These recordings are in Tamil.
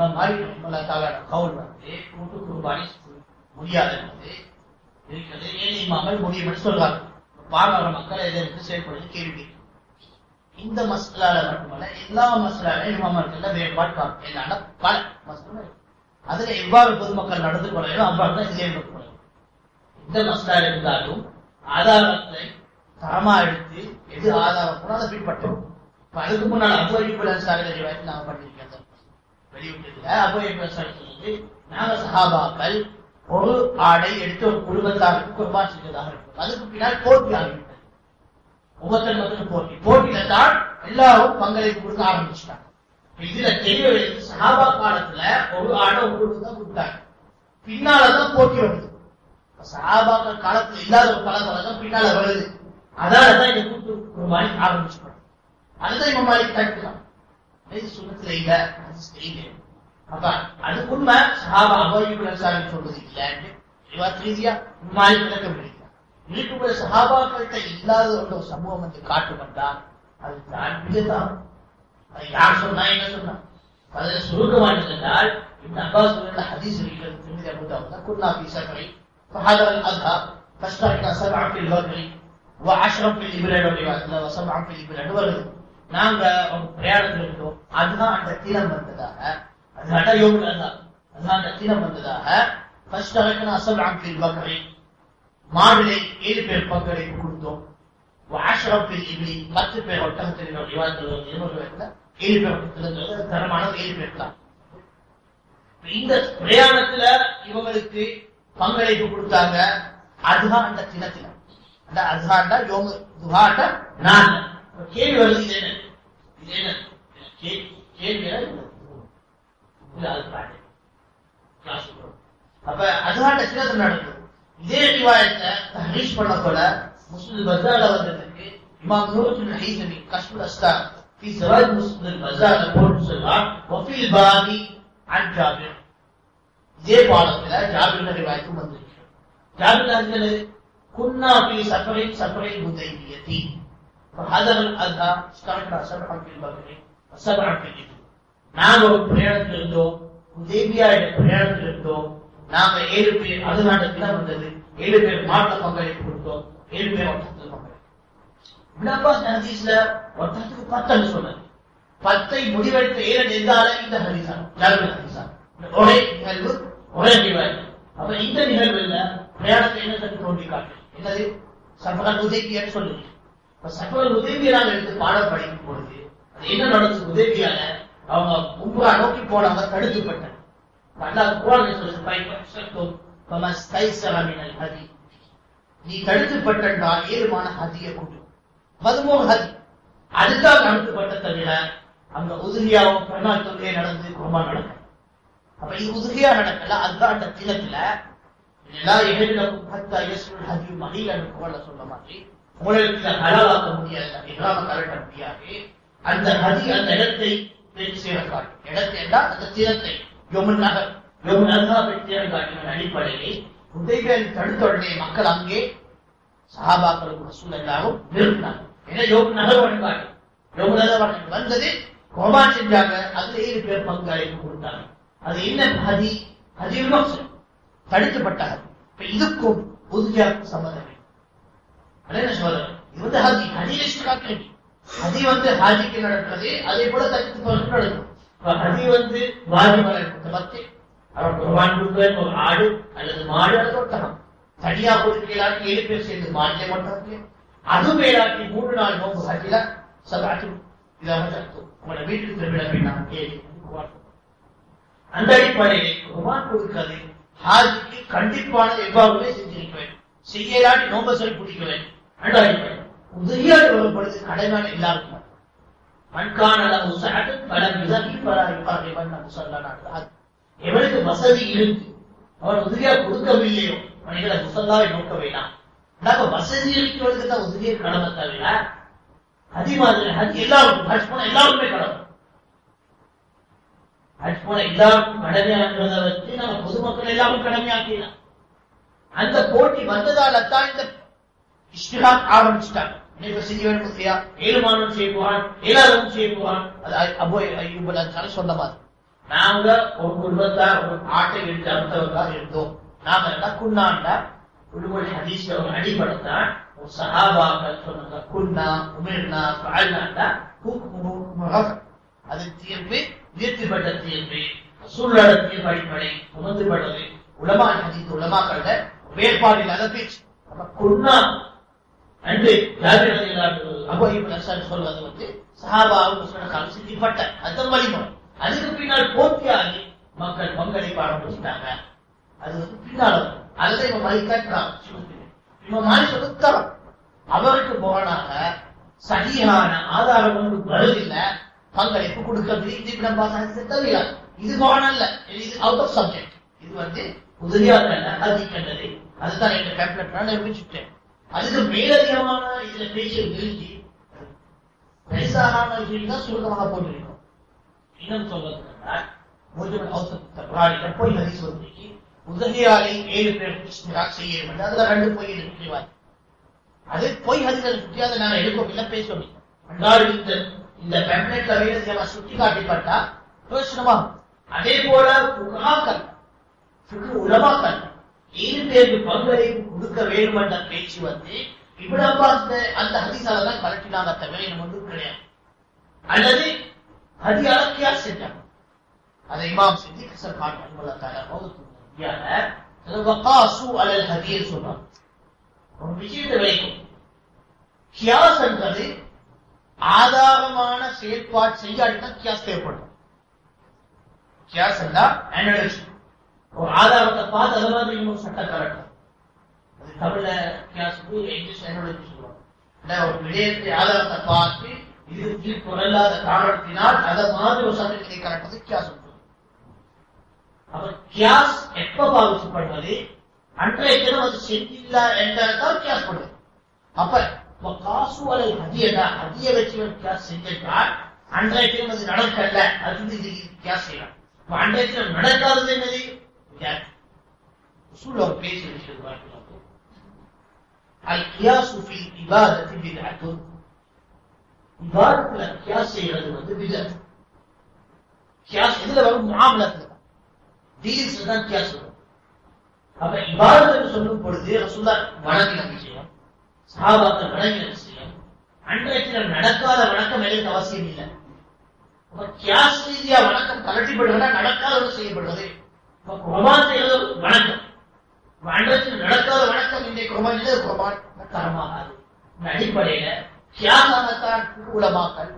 இமாம் மாலிக் ரஹ்மத்துல்லாஹி தஆலா கவுல் வந்து கூட்டு குர்பானி முடியாது. என்பது இருக்கிறது ஏழை இமாமல் முடியும் என்று சொல்றாங்க பாமர மக்கள் இதை எடுத்து கேள்வி இந்த மசாலால மட்டுமல்ல எல்லா மசாலாலையும் இமாமர்கள் வேறுபாடு காணும். என்னன்னா பல மசாலா அதுல எவ்வாறு பொதுமக்கள் நடந்து கொள்ளையோ அவ்வாறு தான் இதிலே நடந்து இந்த வேண்டும். இருந்தாலும் ஆதாரத்தை தரமா எடுத்து எது ஆதாரம் அதை பின்பற்றோம் இப்ப அதுக்கு முன்னால் அபோயிபுல் அன்சாரி ரிவாயத் நாங்க வெளியிட்டிருக்கிறார் வெளியிட்டதுல சொல்லுது நாங்க சஹாபாக்கள் ஒரு ஆடை எடுத்து ஒரு குடும்பத்தாருக்கு குர்பான் செஞ்சதாக இருக்கும். அதுக்கு பின்னால் போட்டி ஆகிவிட்டது. ஒவ்வொருத்தர் மட்டும் போட்டி. போட்டியில தான் எல்லாரும் பங்களிப்பு கொடுக்க ஆரம்பிச்சுட்டாங்க. இதுல தெரிய வைத்து சஹாபா காலத்துல ஒரு ஆடை ஒரு குடும்பம் தான் கொடுத்தாங்க. பின்னாலதான் போட்டி வருது. சஹாபாக்கள் காலத்துல இல்லாத ஒரு பழக்கம் பின்னால வருது. அதனாலதான் இந்த கூட்டு குர்பானி ஆரம்பிச்சுக்கணும் அதுதான் இம்மாரி மாதிரி தடுக்கலாம் சுண்ணத்துல இல்ல அது தெரியல அப்ப அது உண்மை சஹாபா அபோயிபுல் சாமி சொல்றது இல்லன்னு ரிவாத் ரீதியா மாதிரி விளக்க முடியல இருக்கும்போது சஹாபாக்கள்கிட்ட இல்லாத ஒரு சமூகம் வந்து காட்டுமண்டா அது தான் இதுதான் அது யார் சொன்னா என்ன சொன்னா அதுல சுருக்கமாக சொன்னால் இந்த அப்பாஸ் சொல்ல ஹதீஸ் இருக்கிறது திருமதி அபுதாவுதா குன்னா பி சஃபரி فحضر الأضحى فاشتركنا سبعا في البقر وعشرا في الإبل والرواية وسبعا في الإبل வருது நாங்க பிரயாணத்தில் இருந்தோம் அதுதான் அந்த தினம் வந்ததாக. அது அடையோடு யோகம் அதுதான் அந்த தினம் வந்ததாக. ஃபர்ஸ்ட் வரைக்கும் அசல் ஆம்பில் பக்கரை மாவிலை ஏழு பேர் பங்களிப்பு கொடுத்தோம். ஆஷரப்பில் இப்படி பத்து பேர் ஒட்டகத்தில் விவாதத்தில் வருது ஏழு பேர் ஒட்டகத்தில் தரமான ஏழு பேர் தான். இந்த பிரயாணத்துல இவங்களுக்கு பங்களிப்பு கொடுத்தாங்க. அதுதான் அந்த தினத்தில அந்த அதுதான் யோக துகாட்ட நான் கேள்வி வருது இது என்ன இது என்ன கே- கேள்வி என்ன? இது அது பாட்டு கிளாஸ் அப்ப அதுதான் தினத்தில் நடக்குது இதே ரிவாயத்தை தஹரீஷ் பண்ண போல முஸ்லிம் பஜார்ல வந்ததுக்கு இமாம் நூருத்துல் ஹைசமி கஷ்மீர் அஸ்தா في زواج مسلم البزار போட்டு சொல்றான் وفي الباب عن جابر இதே பாடத்துல ஜாபிர் ரிவாயத்தும் வந்திருக்கு ஜாபிர் அஞ்சல் كنا في سفر سفر ஹதர் அல்ஹா ஒரு பிரயாணத்தில் இருந்தோம் உதேபியா என்ற பிரயாணத்தில் இருந்தோம் ஏழு பேர் அது வந்தது ஏழு பேர் மாற்ற பங்களிப்பு கொடுத்தோம் ஏழு பேர் வட்டத்துக்கு பங்களிப்பு ஹதீஸ்ல வட்டத்துக்கு சொன்னது பத்தை முடிவெடுத்த ஏழு எந்தால இந்த ஹரிசா ஜாகிரத ஹரிசா ஒரே நிகழ்வு ஒரே நிகழ்வு அப்ப இந்த நிகழ்வுல பிரயாணத்தை என்ன தோண்டி காட்டு என்னது உதேபியான்னு சொல்லுங்க இப்ப சஃபகல் எடுத்து பாட படிக்கும் பொழுது அது என்ன நடந்துச்சு உதேபியால அவங்க உம்ரா நோக்கி போனவங்க தடுக்கப்பட்டாங்க. அல்லாஹ் குரான் சொல்லுது பைப்பம் ஃபமஸ்தைஸர மினல் ஹதி. நீ தடுத்துப்பட்டால் ஏழுமான ஹதியை கொண்டு மதுமோக ஹதி. அதுதான் நடத்தப்பட்ட தவிர அங்க உதிரியாவும் பெண்ணால் தொழுகை நடந்து குர்பான் நடக்கும். அப்ப இது உதிரியா நடக்கல அதுதான் அந்த தினத்துல எல்லா எதிரிலும் பத்தா இயேசுல் ஹதி மகிழன் போல சொல்ல மாதிரி உங்களுக்கு இதை ஹலாலாக்க முடியாது இல்லாம கலட்ட முடியாது. அந்த ஹதி அந்த இடத்தை பெண் செய்ய காட்டும். இடத்தை என்றால் அந்த தீரத்தை யோமன் நகர். யோமன் நகரா வெற்றி காட்டின அடிப்படையில் உதவிகள் தடுத்த மக்கள் அங்கே சஹாபாக்களுக்கு ரசூல் எல்லாரும் நிறுத்தினாங்க ஏன்னா யோக நகர் வழிபாடு. யோக நகர் வழிபாடு வந்தது கோபான் செஞ்சாங்க. அதுல ஏழு பேர் பங்களிப்பு கொடுத்தாங்க. அது என்ன ஹதி? ஹதி நோசம் தடுக்கப்பட்ட இப்ப இதுக்கும் உதுஜாக்கும் சம்மதம் இல்லை. அது இது வந்து ஹதி ஹதி லிஸ்ட் காட்டுறீங்க ஹதி வந்து ஹாஜிக்கு நடக்கிறது அதே போல தடுத்து நடக்கும் இப்ப ஹதி வந்து வாஜிபல பத்தி அவர் குர்பான் கொடுக்க ஒரு ஆடு அல்லது மாடு அல்லது ஒட்டகம் தனியா கொடுக்கலாட்டி ஏழு பேர் சேர்ந்து மாட்டிலே ஒட்டகத்திலே அது மேலாக்கி மூன்று நாள் நோம்பு ஹஜில சதாச்சு இதாக தடுத்து உங்களோட வீட்டுக்கு திருவிழா வேண்டாம் கேள்வி அந்த அடிப்படையில் குர்பான் கொடுக்கிறது ஹாஜிக்கு கண்டிப்பான எவ்வாறுமே செஞ்சிருக்க வேண்டும் செய்யலாட்டி நோம்ப சொல்லி பிடிக்க வேண்டும் அந்த உதவியாடு வரும்பொழுது கடமையான எல்லாருக்கும் மண்கான எவனுக்கு வசதி இருக்கு? அவன் உதவியா கொடுக்கவில்லையோ? அவனுக்கு முசல்லாவை நோக்க வேண்டாம். நாம வசதி இருக்கிறவனுக்கு தான் உதவியை கடமை தவிர அதே மாதிரி அது எல்லாருக்கும் ஹஜ் போன எல்லாருக்குமே கடமை. ஹஜ் போன எல்லாருக்கும் வச்சு நம்ம பொதுமக்கள் எல்லாரும் கடமையாக்கலாம் அந்த போட்டி வந்ததால தான் இந்த இஷ்டிஹாத் ஆரம்பிச்சுட்டாங்க. இன்னைக்கு செய்ய வேண்டும் இல்லையா? ஏழு மாணவன் செய்ய போறான் ஏழாவது செய்ய போறான். அது அபோ ஐயூபல் அன்சாரி சொன்ன மாதிரி. நாங்க ஒரு குடும்பத்தார் ஒரு ஆட்டை எடுத்து அறுத்தவர்களா இருந்தோம். நாம என்ன குன்னாண்டா விடுமொழி ஹதீஸ்ல ஒரு அடிப்படைத்தான் ஒரு சஹாபாக்கள் சொன்னாங்க குன்னா ஹுக்முஹு முஹஃப். அது தீர்ப்பு உயர்த்திப்பட்ட தீர்ப்பு சூழல தீர்ப்பு அடிப்படை உணர்ந்துபட்டது உலமா ஹதீஸ் உலமாக்கள வேறுபாடு இல்லாத பேச்சு. குன்னா அன்று ஜாபிர் அபோஹிப் அன்சாரி சொல்வது வந்து சஹாபாவும் காலம் சித்திப்பட்ட அதுதான் வழிமுறை அதுக்கு பின்னால் போட்டியாகி மக்கள் பங்களிப்பு ஆரம்பிச்சுட்டாங்க. அது வந்து பின்னால் அதுல அதுதான் இவன் மதிக்கிறான் இவன் மாதிரி சொல்லி அவருக்கு போனாக சரியான ஆதாரம் ஒன்று வருதில்லை. பங்களிப்பு கொடுக்கிறது இது நம்ம பார்த்தா தவிர இது போனல்ல இது அவுட் ஆஃப் சப்ஜெக்ட் இது வந்து உதவியாக அதிகண்டது அதுதான் எங்க கேப்டன் நான் நிரூபிச்சுட்டேன். அதுக்கு மேலதிகமான இதுல பேச்சு விரும்பி பெருசான விஷயம் தான் சுருக்கமாக போட்டிருக்கோம். இன்னும் சொல்வதற்கு மூஜமல் அவுசத் தப்ரானில பொய் ஹதீஸ் வந்திருக்கு உதகியாலை ஏழு பேர் இஸ்திராக் செய்ய வேண்டும் அதுல ரெண்டு பொய் இருக்கிறார் அது பொய் ஹரிசல் முக்கியாத நான் நாங்கள் எடுக்கோம் இல்ல பேசுவோம். அன்றாடு இந்த இந்த பெம்ப்ளெட்ல வேலை சுட்டி காட்டிப்பட்டா பிரயோசனமாகும் அதே போல புகாக்கள் சுற்று உலமாக்கள் ஏழு பங்களிப்பு கொடுக்க வேண்டும் என்ற பேச்சு வந்து இவ்வளவு அப்பாஸ் அந்த ஹதீஸால தான் கலட்டினாங்க தவிர எனக்கு ஒன்றும் கிடையாது. அல்லது ஹதி அலக்கியா செஞ்சாங்க அதை இமாம் செஞ்சு கசர் கான் அன்புள்ளத்தால மௌத்து வகாசு அல்லது ஹதீர் சொல்றாங்க ஒரு விஷயத்தை வைக்கும் கியாஸ் என்றது ஆதாரமான செயற்பாடு செய்யாடினா கியாஸ் தேவைப்படும். கியாஸ் என்றா அனலிஸ்ட் ஒரு ஆதாரத்தை பார்த்து அதை மாதிரி இன்னும் சட்டம் கலட்டும் அது தமிழ்ல கியாஸுக்கு இங்கிலீஷ் அனலிஸ்ட் சொல்லுவாங்க. ஒரு விடயத்தை ஆதாரத்தை பார்த்து இது தீர்ப்பு இல்லாத காரணத்தினால் அதை மாதிரி ஒரு சட்டத்தை கலட்டது கியாஸ் அப்ப கியாஸ் எப்ப பாதிக்கப்படுவது அன்றைய தினம் அது செஞ்சில்ல என்றால் கியாஸ் பண்ணுது அப்ப காசு அல்லது ஹதியடா ஹதிய வச்சு கியாஸ் செஞ்சிருக்கால் அன்றைய தினம் அது நடக்கல. அது இது கியாஸ் செய்யலாம். அன்றைய தினம் நடக்காதது என்னது? உசூல் ஒரு பேசி விஷயம் பார்க்கலாம் القياس في العبادة بدعة இபாதத்துல கியாஸ் செய்யறது வந்து விதத் கியாஸ் எதுல வரும் முகாமலத்துல டீல்ஸ் தான் கியாஸ் வரும் அப்ப இபாதத்துக்கு சொல்லும் பொழுது ரசூல்லா வணங்கின விஷயம் சஹாபாக்கள் வணங்கின விஷயம் அன்றைய தினம் நடக்காத வணக்கம் எங்களுக்கு அவசியம் இல்லை அப்ப கியாஸ் ரீதியா வணக்கம் கலட்டிப்படுவதா நடக்காதது செய்யப்படுவது அப்ப வணக்கம். வணக்கத்தில் நடக்காத வணக்கம் இன்றைக்கு குர்பான் இல்லை தரமாகாது அடிப்படையில தியாகத்தான் உலமாக்கல்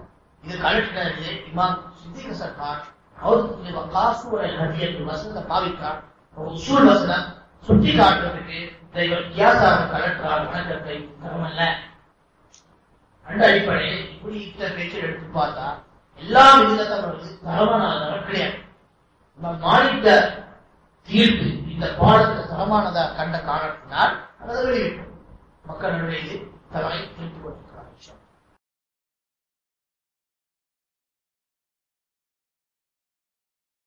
இது கலெக்டர் இமாம் சித்திக சர்கார் அவருக்கு காசூரை ஹதியத்து வசந்த பாவித்தார் ஒரு உசூல் வசனம் சுட்டி காட்டுறதுக்கு இவர் தியாசார கலெக்டரால் வணக்கத்தை தரமல்ல அந்த அடிப்படையில் இப்படி இத்தனை பேச்சில் எடுத்து பார்த்தா எல்லா விதத்தான் வருது தரமானதாக கிடையாது. நம்ம மாநில தீர்ப்பு. இந்த பாடத்தை தரமானதா கண்ட காரணத்தினால் அதை வெளியிட்டோம். மக்கள் நடுவே தவறை தீர்த்து கொண்டு